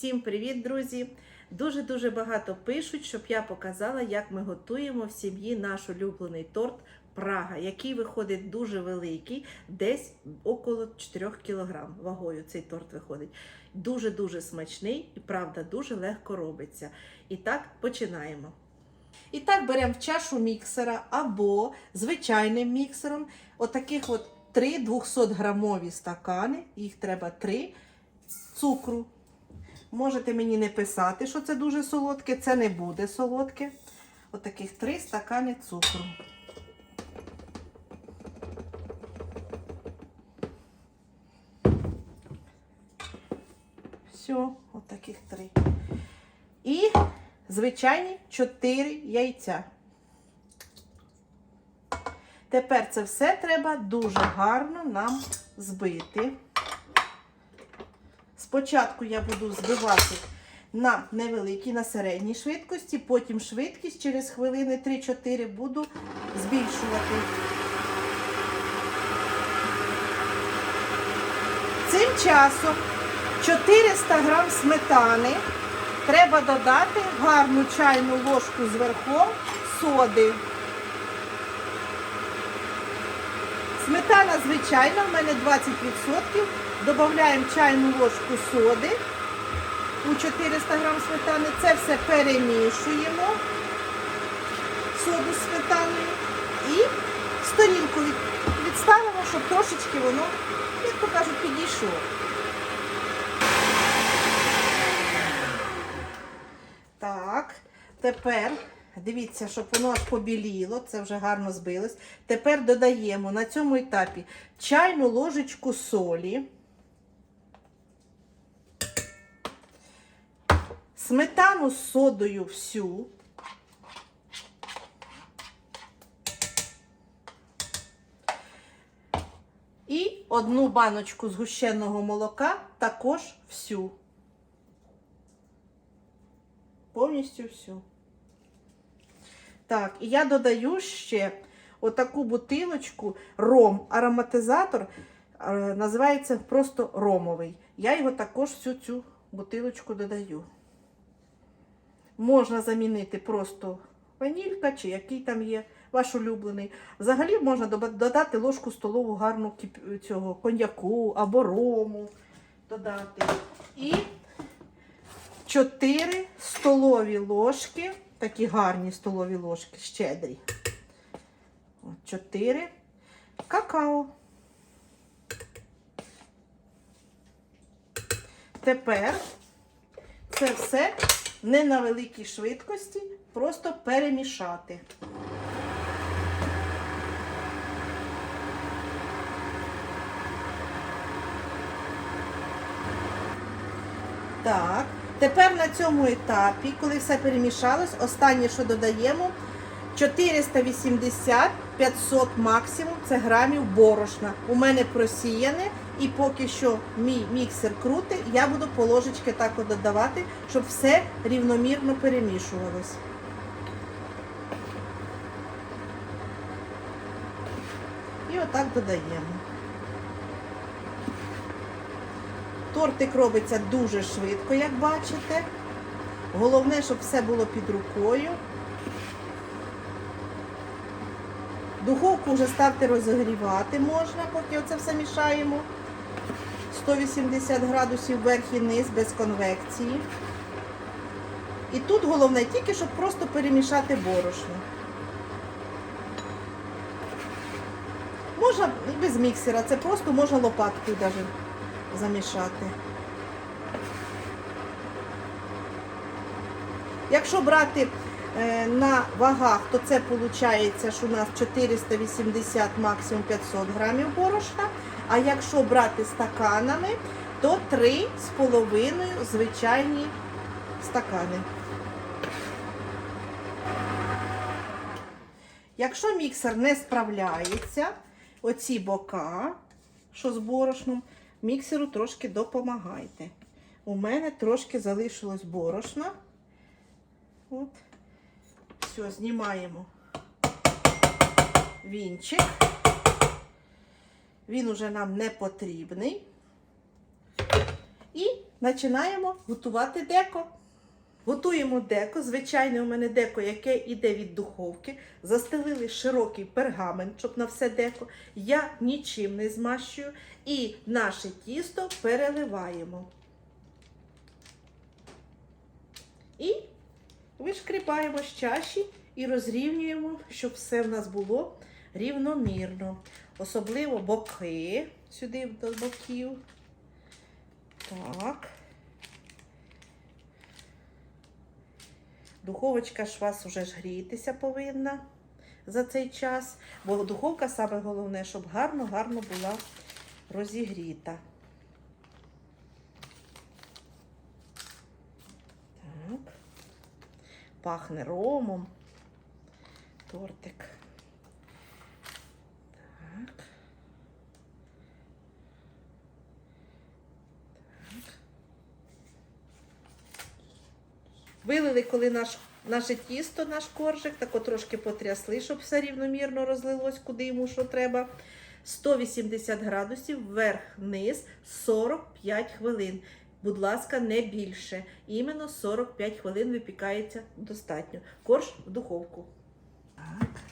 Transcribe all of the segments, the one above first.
Всім привіт, друзі! Дуже-дуже багато пишуть, щоб я показала, як ми готуємо в сім'ї наш улюблений торт Прага, який виходить дуже великий, десь около 4 кг вагою цей торт виходить. Дуже-дуже смачний і, правда, дуже легко робиться. І так, починаємо. І так беремо в чашу міксера або звичайним міксером отаких от 3 200 грамові стакани, їх треба 3 цукру. Можете мені не писати, що це дуже солодке, це не буде солодке. Отаких 3 стакани цукру. Все, отаких 3. І звичайні 4 яйця. Тепер це все треба дуже гарно нам збити. Спочатку я буду збивати на невеликій, на середній швидкості, потім швидкість через хвилини 3-4 буду збільшувати. Цим часом 400 грам сметани треба додати гарну чайну ложку з верхом соди. Сметана звичайна, в мене 20%. Додаємо чайну ложку соди у 400 грам сметани. Це все перемішуємо соду з і сторінку відставимо, щоб трошечки воно, як то кажуть, підійшло. Так, тепер дивіться, щоб воно аж побіліло, це вже гарно збилось. Тепер додаємо на цьому етапі чайну ложечку солі. Сметану з содою всю. І одну баночку згущеного молока також всю. Повністю всю. Так, і я додаю ще отаку бутилочку ром, ароматизатор, е, називається просто ромовий. Я його також всю цю бутилочку додаю. Можна замінити просто ванілька чи який там є ваш улюблений. Взагалі можна додати ложку столову гарну цього коньяку або рому додати. І 4 столові ложки, такі гарні столові ложки, щедрі. От 4 какао. Тепер це все не на великій швидкості, просто перемішати. Так, тепер на цьому етапі, коли все перемішалось, останнє, що додаємо, 480-500 максимум це грамів борошна. У мене просіяне, і поки що мій міксер крутить, я буду по ложечки так додавати, щоб все рівномірно перемішувалось. І отак додаємо. Тортик робиться дуже швидко, як бачите. Головне, щоб все було під рукою. Духовку вже ставте розігрівати можна, поки оце все мішаємо. 180 градусів вверх і низ без конвекції. І тут головне тільки, щоб просто перемішати борошно. Можна і без міксера, це просто можна лопаткою навіть замішати. Якщо брати е, на вагах, то це виходить, що у нас 480, максимум 500 грамів борошна. А якщо брати стаканами, то 3,5 звичайні стакани. Якщо міксер не справляється, оці бока, що з борошном, міксеру трошки допомагайте. У мене трошки залишилось борошна. От. Все, знімаємо вінчик. Він уже нам не потрібний. І починаємо готувати деко. Готуємо деко. Звичайне у мене деко, яке йде від духовки. Застелили широкий пергамент, щоб на все деко. Я нічим не змащую. І наше тісто переливаємо. І вишкріпаємо з чаші і розрівнюємо, щоб все в нас було рівномірно. Особливо боки сюди до боків. Так. Духовочка ж у вас вже ж грітися повинна за цей час, бо духовка саме головне, щоб гарно-гарно була розігріта. Так. Пахне ромом. Тортик. Вилили, коли наш, наше тісто, наш коржик, так трошки потрясли, щоб все рівномірно розлилось, куди йому що треба. 180 градусів вверх-вниз 45 хвилин. Будь ласка, не більше. Іменно 45 хвилин випікається достатньо. Корж в духовку. Так.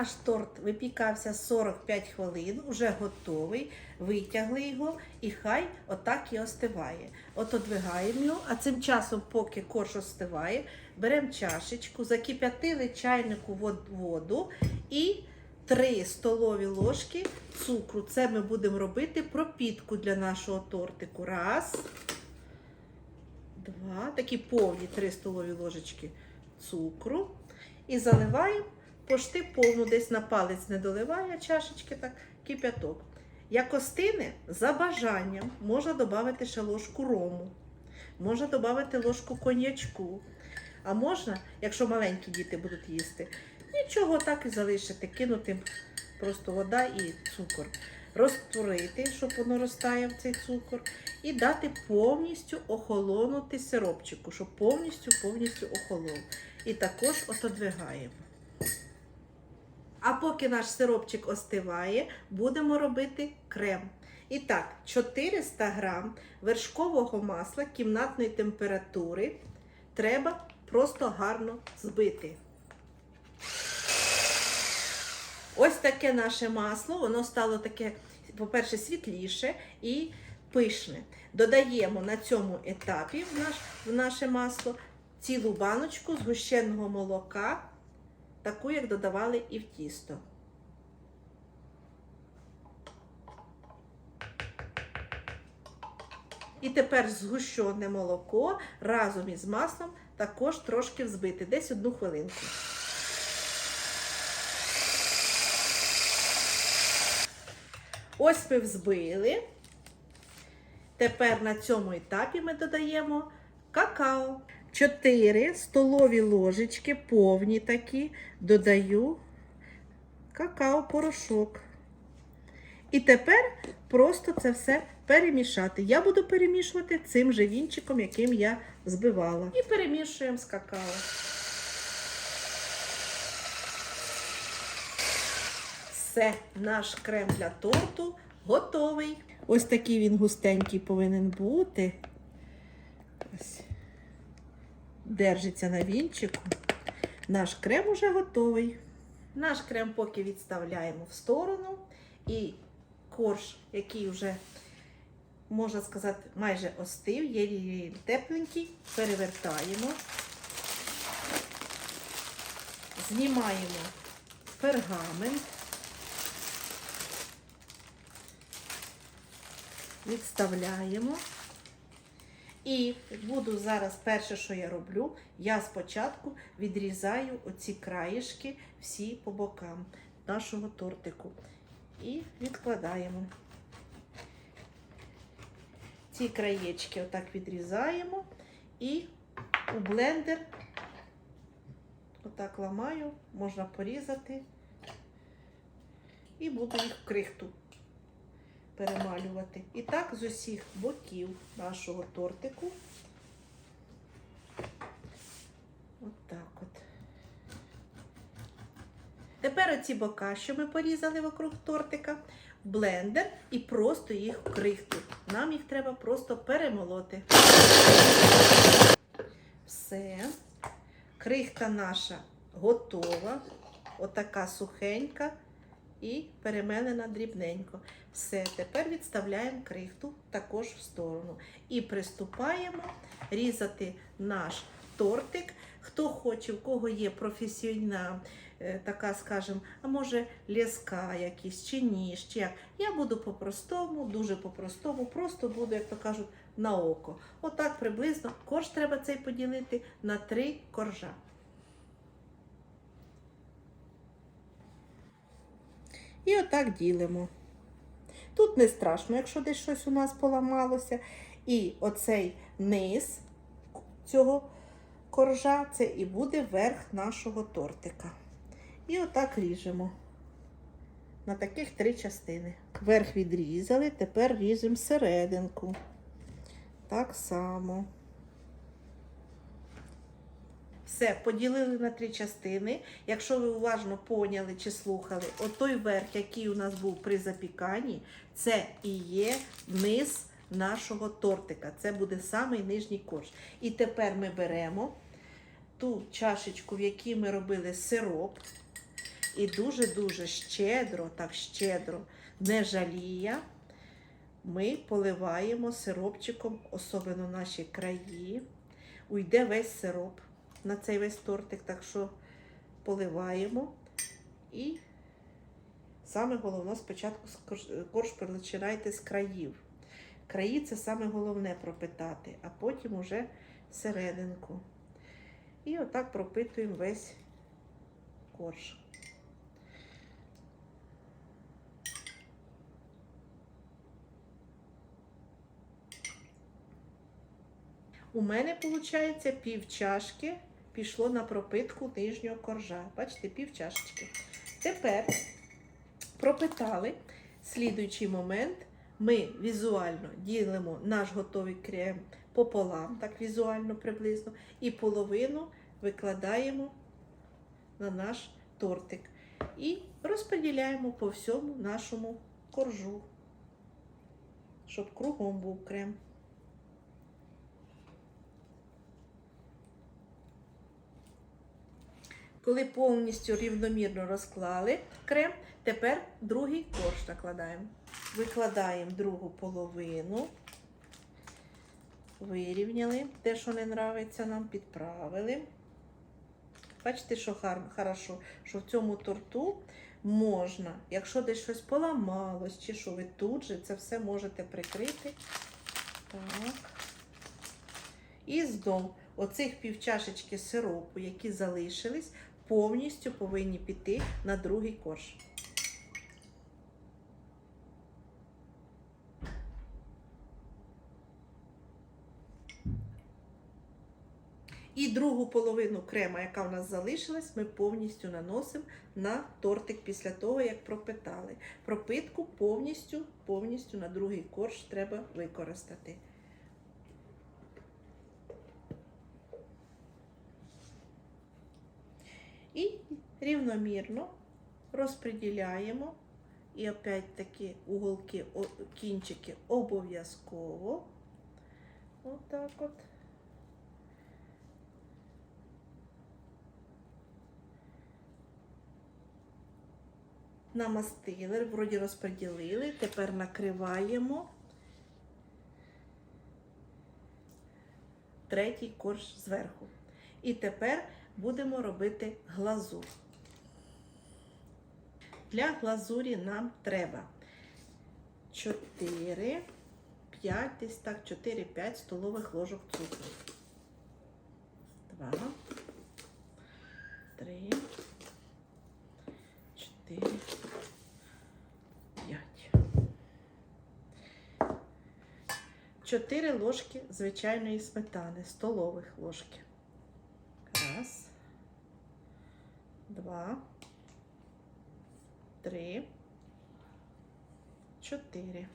Наш торт випікався 45 хвилин, вже готовий. Витягли його і хай отак і остиває. От одвигаємо його, а цим часом, поки корж остиває, беремо чашечку, закип'ятили чайнику воду і 3 столові ложки цукру. Це ми будемо робити пропітку для нашого тортику. Раз, два, такі повні 3 столові ложечки цукру. І заливаємо пошти повну, десь на палець не доливає чашечки, так, кип'яток. Як остине, за бажанням можна додати ще ложку рому, можна додати ложку коньячку. А можна, якщо маленькі діти будуть їсти, нічого так і залишити, кинути просто вода і цукор. Розтворити, щоб воно розтає в цей цукор, і дати повністю охолонути сиропчику, щоб повністю повністю охолов. І також отодвигаємо. А поки наш сиропчик остиває, будемо робити крем. І так, 400 грам вершкового масла кімнатної температури треба просто гарно збити. Ось таке наше масло, воно стало таке, по-перше, світліше і пишне. Додаємо на цьому етапі в, наш, в наше масло цілу баночку згущеного молока таку, як додавали і в тісто. І тепер згущене молоко разом із маслом також трошки взбити, десь одну хвилинку. Ось ми взбили. Тепер на цьому етапі ми додаємо какао. 4 столові ложечки, повні такі, додаю какао-порошок. І тепер просто це все перемішати. Я буду перемішувати цим же вінчиком, яким я збивала. І перемішуємо з какао. Все, наш крем для торту готовий. Ось такий він густенький повинен бути. Ось. Держиться на вінчику. Наш крем уже готовий. Наш крем поки відставляємо в сторону. І корж, який вже, можна сказати, майже остив, є тепленький, перевертаємо. Знімаємо пергамент. Відставляємо. І буду зараз, перше, що я роблю, я спочатку відрізаю оці краєшки всі по бокам нашого тортику. І відкладаємо. Ці краєчки отак відрізаємо і у блендер отак ламаю, можна порізати. І буду їх крихту перемалювати. І так з усіх боків нашого тортику. От так от. Тепер оці бока, що ми порізали вокруг тортика, в блендер і просто їх в крихту. Нам їх треба просто перемолоти. Все. Крихта наша готова. Отака сухенька і перемелена дрібненько. Все, тепер відставляємо крихту також в сторону. І приступаємо різати наш тортик. Хто хоче, в кого є професійна е, така, скажімо, а може леска якісь чи ніж, чи як. Я буду по-простому, дуже по-простому, просто буду, як то кажуть, на око. Отак приблизно корж треба цей поділити на три коржа. І отак ділимо. Тут не страшно, якщо десь щось у нас поламалося. І оцей низ цього коржа це і буде верх нашого тортика. І отак ріжемо. На таких три частини. Верх відрізали, тепер ріжемо серединку. Так само. Все, поділили на три частини. Якщо ви уважно поняли чи слухали, отой верх, який у нас був при запіканні, це і є низ нашого тортика. Це буде самий нижній корж. І тепер ми беремо ту чашечку, в якій ми робили сироп, і дуже-дуже щедро, так щедро, не жаліє, ми поливаємо сиропчиком, особливо наші краї. Уйде весь сироп на цей весь тортик, так що поливаємо. І саме головне спочатку корж- перечинайте з країв. Краї це саме головне пропитати, а потім уже серединку. І отак пропитуємо весь корж. У мене, виходить, пів чашки пішло на пропитку нижнього коржа. Бачите, пів чашечки. Тепер пропитали. Слідуючий момент ми візуально ділимо наш готовий крем пополам, так візуально приблизно, і половину викладаємо на наш тортик. І розподіляємо по всьому нашому коржу, щоб кругом був крем. Коли повністю рівномірно розклали крем, тепер другий корж накладаємо. Викладаємо другу половину, вирівняли те, що не нравиться нам, підправили. Бачите, що гарно, хорошо, що в цьому торту можна, якщо десь щось поламалось, чи що ви тут же це все можете прикрити. Так. І знов оцих півчашечки сиропу, які залишились, повністю повинні піти на другий корж. І другу половину крема, яка у нас залишилась, ми повністю наносимо на тортик після того, як пропитали. Пропитку повністю, повністю на другий корж треба використати. І рівномірно розподіляємо. І опять-таки уголки, кінчики обов'язково. Отак от. Намастили, вроді розподілили. Тепер накриваємо третій корж зверху. І тепер будемо робити глазур. Для глазурі нам треба 4, 5, десь так, 4-5 столових ложок цукру. 2, 3, 4, 5. 4 ложки звичайної сметани, столових ложки. 4.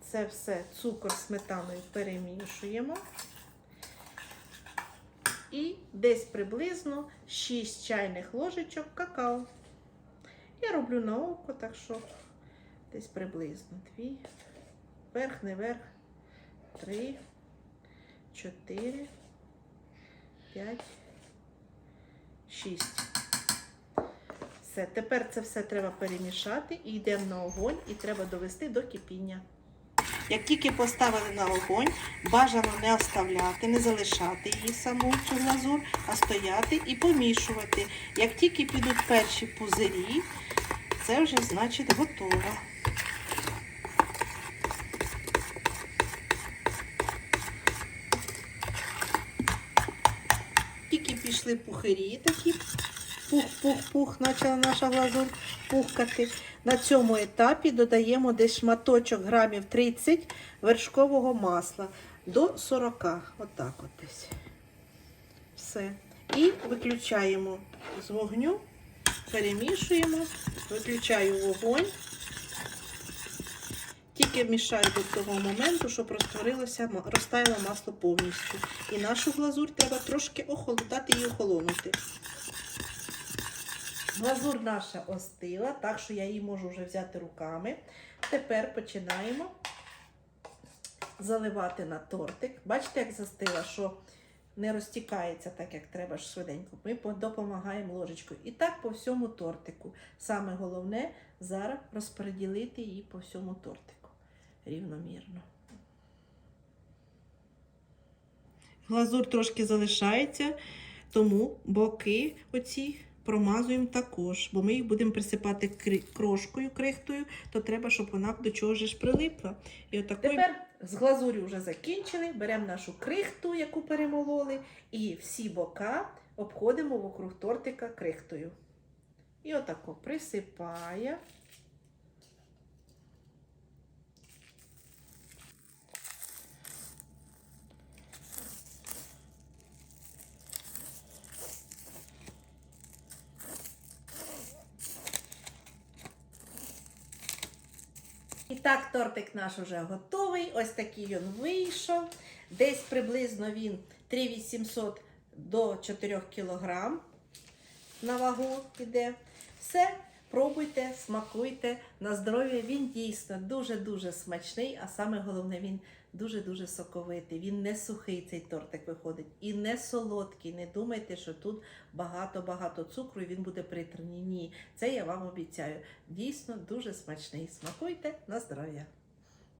Це все цукор сметаною перемішуємо. І десь приблизно 6 чайних ложечок какао. Я роблю на око, так що десь приблизно 2, верх, не верх, 3, 4, 5, 6. Все, тепер це все треба перемішати і йдемо на огонь, і треба довести до кипіння. Як тільки поставили на огонь, бажано не оставляти, не залишати її саму цю глазур, а стояти і помішувати. Як тільки підуть перші пузирі, це вже значить готово. Тільки пішли пухирі такі, пух-пух-пух, почала наша глазур пухкати. На цьому етапі додаємо десь шматочок грамів 30 вершкового масла до 40. Отак от десь. Все. І виключаємо з вогню, перемішуємо, виключаю вогонь. Тільки мішаю до того моменту, щоб розтворилося, розтаяло масло повністю. І нашу глазурь треба трошки охолодати і охолонути. Глазур наша остила, так що я її можу вже взяти руками. Тепер починаємо заливати на тортик. Бачите, як застила, що не розтікається так, як треба швиденько. Ми допомагаємо ложечкою. І так по всьому тортику. Саме головне зараз розподілити її по всьому тортику рівномірно. Глазур трошки залишається, тому боки оці промазуємо також, бо ми їх будемо присипати крошкою, крихтою, то треба, щоб вона до чого ж прилипла. І отакою... Тепер з глазурю вже закінчили, беремо нашу крихту, яку перемололи, і всі бока обходимо вокруг тортика крихтою. І отако присипає. І так, тортик наш уже готовий. Ось такий він вийшов. Десь приблизно він 3800 до 4 кг на вагу йде. Все, пробуйте, смакуйте на здоров'я. Він дійсно дуже-дуже смачний, а саме головне, він дуже-дуже соковитий. Він не сухий цей тортик виходить і не солодкий. Не думайте, що тут багато-багато цукру і він буде притерні. Ні, це я вам обіцяю. Дійсно дуже смачний. Смакуйте на здоров'я.